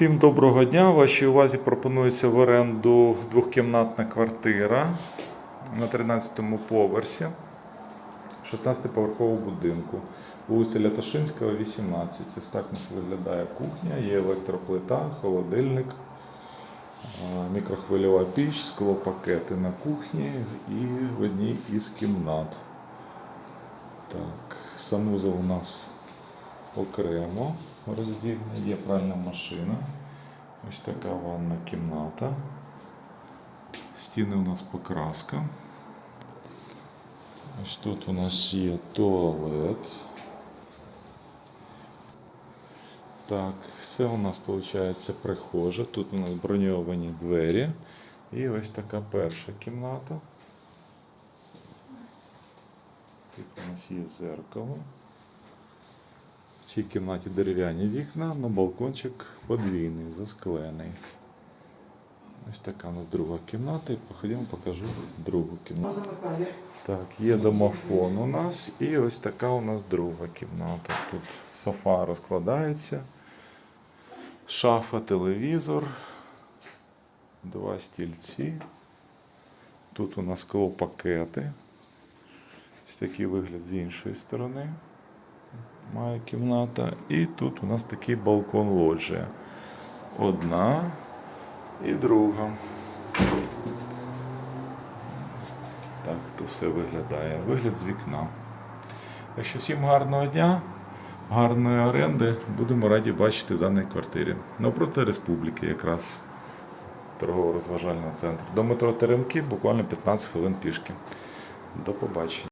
Всім доброго дня. Вашій увазі пропонується в оренду двохкімнатна квартира на 13-му поверсі 16-поверхового будинку. Вулиця Лятошинського, 18. Ось так у нас виглядає кухня, є електроплита, холодильник, мікрохвильова піч, склопакети на кухні і в одній із кімнат. Так, санузел у нас окремо роздільна, є пральна машина. Ось така ванна кімната. Стіни у нас покраска. Ось тут у нас є туалет. Так, це у нас виходить прихожа. Тут у нас броньовані двері. І ось така перша кімната. Тут у нас є зеркало. В цій кімнаті дерев'яні вікна, на балкончик подвійний, засклений. Ось така у нас друга кімната. І походимо, покажу другу кімнату. Так, є домофон у нас. І ось така у нас друга кімната. Тут софа розкладається, шафа, телевізор, два стільці. Тут у нас склопакети. Ось такий вигляд з іншої сторони має кімната. І тут у нас такий балкон лоджія. Одна і друга. Так то все виглядає. Вигляд з вікна. Так що всім гарного дня, гарної оренди. Будемо раді бачити в даній квартирі. Навпроти республіки якраз торгово-розважального центру. До метро Теремки буквально 15 хвилин пішки. До побачення.